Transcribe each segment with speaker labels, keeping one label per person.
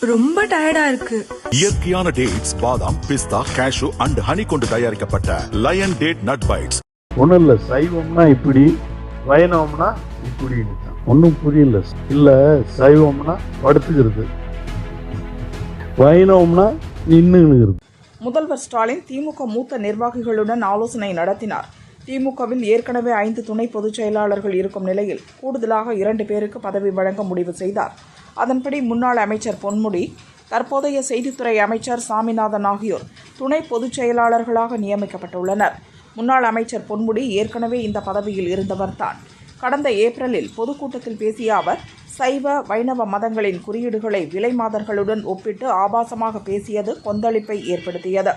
Speaker 1: ரொம்ப டயர்டா இருக்கு.
Speaker 2: இயற்கையான டேட்ஸ் பாதாம் பிஸ்தா கேஷு அண்ட் ஹனி கொண்டு தயாரிக்கப்பட்ட லயன் டேட் நட் பைட்ஸ்
Speaker 3: ஒன்றும் இல்லை சைவம்னா இப்படி வைணவம்னா இப்படின்னு. ஒன்றும் புரியல. இல்லை சைவம்னா படுத்துக்கிறது. வைணவம்னா நின்னுங்கிறது
Speaker 4: முதல்வர் ஸ்டாலின் திமுக மூத்த நிர்வாகிகளுடன் ஆலோசனை நடத்தினார். திமுகவில் ஏற்கனவே ஐந்து துணை பொதுச் செயலாளர்கள் இருக்கும் நிலையில் கூடுதலாக இரண்டு பேருக்கு பதவி வழங்க முடிவு செய்தார். அதன்படி முன்னாள் அமைச்சர் பொன்முடி தற்போதைய செய்தித்துறை அமைச்சர் சாமிநாதன் ஆகியோர் துணை பொதுச் செயலாளர்களாக நியமிக்கப்பட்டுள்ளனர். முன்னாள் அமைச்சர் பொன்முடி ஏற்கனவே இந்த பதவியில் இருந்தவர்தான் கடந்த ஏப்ரலில் பொதுக்கூட்டத்தில் பேசிய அவர் சைவ வைணவ மதங்களின் குறியீடுகளை விலைமாதர்களுடன் ஒப்பிட்டு ஆபாசமாக பேசியது கொந்தளிப்பை ஏற்படுத்தியது.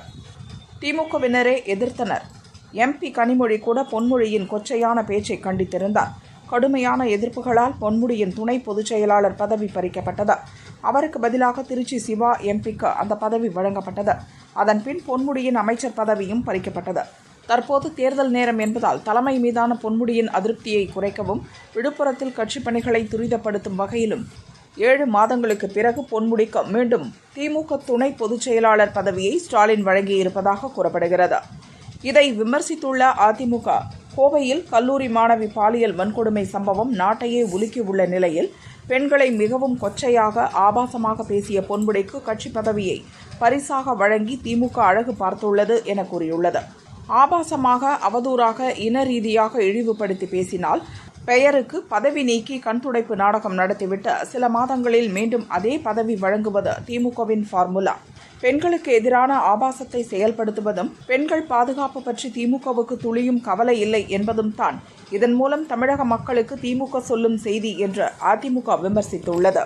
Speaker 4: திமுகவினரே எதிர்த்தனர். எம்பி கனிமொழி கூட பொன்மொழியின் கொச்சையான பேச்சை கண்டித்திருந்தார். கடுமையான எதிர்ப்புகளால் பொன்முடியின் துணை பொதுச் செயலாளர் பதவி பறிக்கப்பட்டது. அவருக்கு பதிலாக திருச்சி சிவா எம்பிக்கு அந்த பதவி வழங்கப்பட்டது. அதன்பின் பொன்முடியின் அமைச்சர் பதவியும் பறிக்கப்பட்டது. தற்போது தேர்தல் நேரம் என்பதால் தலைமை மீதான பொன்முடியின் அதிருப்தியை குறைக்கவும் விழுப்புரத்தில் கட்சிப் பணிகளை துரிதப்படுத்தும் வகையிலும் ஏழு மாதங்களுக்கு பிறகு பொன்முடிக்கு மீண்டும் திமுக துணை பொதுச் செயலாளர் பதவியை ஸ்டாலின் வழங்கியிருப்பதாக கூறப்படுகிறது. இதை விமர்சித்துள்ள அதிமுக கோவையில் கல்லூரி மாணவி பாலியல் வன்கொடுமை சம்பவம் நாட்டையே உலுக்கியுள்ள நிலையில் பெண்களை மிகவும் கொச்சையாக ஆபாசமாக பேசிய பொன்முடிக்கு கட்சி பதவியை பரிசாக வழங்கி திமுக அழகு பார்த்துள்ளது என கூறியுள்ளது. ஆபாசமாக அவதூறாக இன ரீதியாக இழிவுபடுத்தி பேசினால் பெயருக்கு பதவி நீக்கி கண்துடைப்பு நாடகம் நடத்திவிட்டு சில மாதங்களில் மீண்டும் அதே பதவி வழங்குவது திமுகவின் ஃபார்முலா. பெண்களுக்கு எதிரான ஆபாசத்தை செயல்படுத்துவதும் பெண்கள் பாதுகாப்பு பற்றி திமுகவுக்கு துளியும் கவலை இல்லை என்பதும் தான். இதன் மூலம் தமிழக மக்களுக்கு திமுக சொல்லும் செய்தி என்று அதிமுக விமர்சித்துள்ளது.